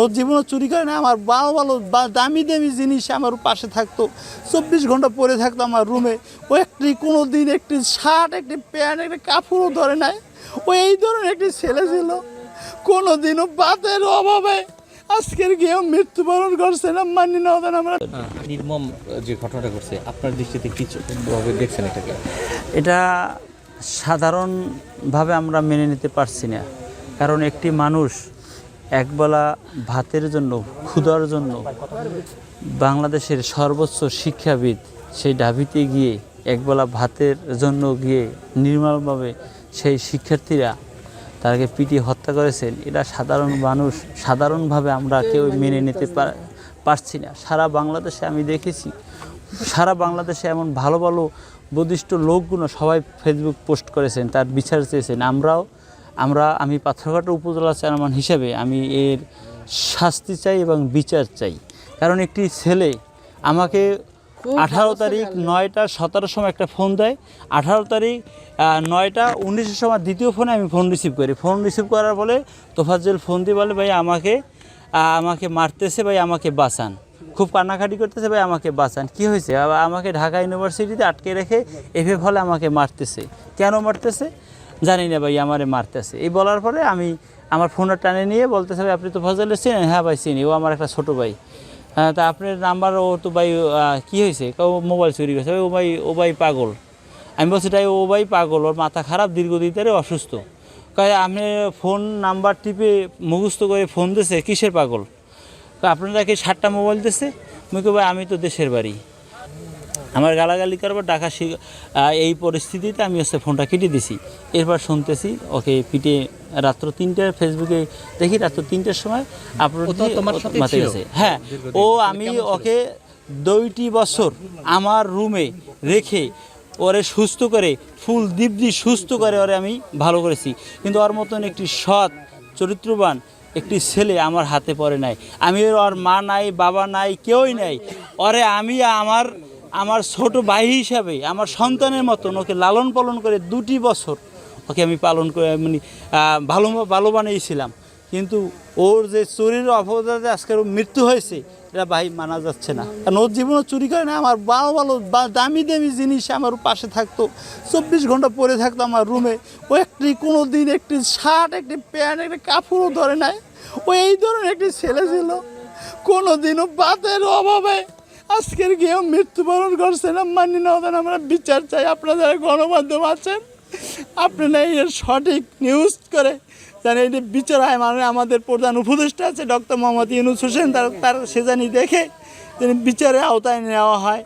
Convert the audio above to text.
ও জীবনে চুরি করে না আমার ভালো ভালো বা- দামি দামি জিনিস আমার পাশে থাকতো। চব্বিশ ঘণ্টা পরে থাকতো আমার রুমে ও একটি কোনো দিন একটি শার্ট একটি প্যান্ট একটি কাপড়ও ধরে নাই। ও এই ধরনের একটি ছেলে ছিল। কোনো দিনও বাতের অভাবে আজকের গিয়েও মৃত্যুবরণ করছে না মানি না ওদের আমরা। নির্মম যে ঘটনাটা ঘটছে আপনার দৃষ্টিতে কিছু ভাবে দেখছেন এটাকে? এটা সাধারণভাবে আমরা মেনে নিতে পারছি না। কারণ একটি মানুষ একবেলা ভাতের জন্য, ক্ষুধার জন্য বাংলাদেশের সর্বোচ্চ শিক্ষাবিদ সেই ঢাবিতে গিয়ে, একবেলা ভাতের জন্য গিয়ে নির্মলভাবে সেই শিক্ষার্থীরা তাকে পিটিয়ে হত্যা করেছেন। এটা সাধারণ মানুষ, সাধারণভাবে আমরা কেউ মেনে নিতে পার- পারছি না। সারা বাংলাদেশে আমি দেখেছি, সারা বাংলাদেশে এমন ভালো ভালো বুদ্ধিষ্ট লোকগুলো সবাই ফেসবুক পোস্ট করেছেন, তার বিচার চেয়েছেন। আমরাও আমরা আমি পাথরঘাটা উপজেলা চেয়ারম্যান হিসেবে আমি এর শাস্তি চাই এবং বিচার চাই। কারণ একটি ছেলে আমাকে আঠারো তারিখ নয়টা সতেরোর সময় একটা ফোন দেয়। আঠারো তারিখ নয়টা উনিশের সময় দ্বিতীয় ফোনে আমি ফোন রিসিভ করি। ফোন রিসিভ করার বলে তোফাজ্জল ফোন দিয়ে বলে ভাই আমাকে আমাকে মারতেছে ভাই আমাকে বাঁচান। খুব কান্নাকাটি করতেছে ভাই আমাকে বাঁচান। কি হয়েছে? আমাকে ঢাকা ইউনিভার্সিটিতে আটকে রেখে এফে ফলে আমাকে মারতেছে। কেন মারতেছে? জানি না ভাই, আমারে মারতেছে। এই বলার পরে আমি আমার ফোনটা টানে নিয়ে বলতেছে, ভাই, আপনি তো ফজলের চিনেন? হ্যাঁ ভাই, চিনি। ও আমার একটা ছোটো ভাই। হ্যাঁ তা আপনার নাম্বার, ও তো ভাই কী হয়েছে? ও মোবাইল চুরি গেছে ও ভাই ও ভাই পাগল। আমি বলছি, তাই ও ভাই পাগল, ওর মাথা খারাপ, দীর্ঘদিন ধরে অসুস্থ। কয়, আপনি ফোন নাম্বার টিপে মুখস্থ করে ফোন দিছে? কিসের পাগল? আপনারা কি সাতটা মোবাইল দিছে? কই, ভাই, আমি তো দেশের বাড়ি। আমার গালাগালি করবার ডাকা এই পরিস্থিতিতে আমি হচ্ছে ফোনটা কেটে দিছি। এরপর শুনতেছি ওকে পিটে রাত্র তিনটার ফেসবুকে দেখি রাত্র তিনটার সময় আপলোড মাথায় গেছে। হ্যাঁ ও আমি ওকে দুইটি বছর আমার রুমে রেখে ওরে সুস্থ করে ফুল দিব্যি সুস্থ করে ওরে আমি ভালো করেছি। কিন্তু ওর মতন একটি সৎ চরিত্রবান একটি ছেলে আমার হাতে পড়ে নাই। আমি ওর মা নাই বাবা নাই কেউই নাই। ওরে আমি আমার আমার ছোট ভাই হিসাবে, আমার সন্তানের মতন ওকে লালন পালন করে দুটি বছর ওকে আমি পালন করে মানে ভালো ভালো বানিয়েছিলাম। কিন্তু ওর যে চুরির অপরাধে আজকের মৃত্যু হয়েছে, এটা ভাই মানা যাচ্ছে না। কারণ ওর জীবনে চুরি করে না, আমার ভালো ভালো দামি দামি জিনিস আমার পাশে থাকতো, চব্বিশ ঘণ্টা পরে থাকতো আমার রুমে। ও একটি কোনো দিন একটি শার্ট, একটি প্যান্ট, একটি কাপড়ও ধরে নাই। ও এই ধরনের একটি ছেলে ছিল। কোনো দিনও বাতের অভাবে আজকের গিয়েও মৃত্যুবরণ করছে না মানি না আমরা বিচার চাই। আপনাদের গণমাধ্যম আছেন? আপনারা এর সঠিক নিউজ করে যেন এটি বিচার হয় মানে আমাদের প্রধান উপদেষ্টা আছে, ডক্টর মোহাম্মদ ইউনুস হোসেন, তার তার সে জানি দেখে তিনি বিচারের আওতায় নেওয়া হয়।